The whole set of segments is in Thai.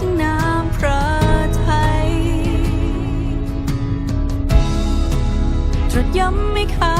ถึงน้ำพระทัยตรัย้ำไม่ขาด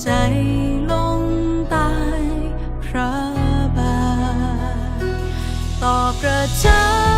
ใจลงตายพระบาทต่อประชา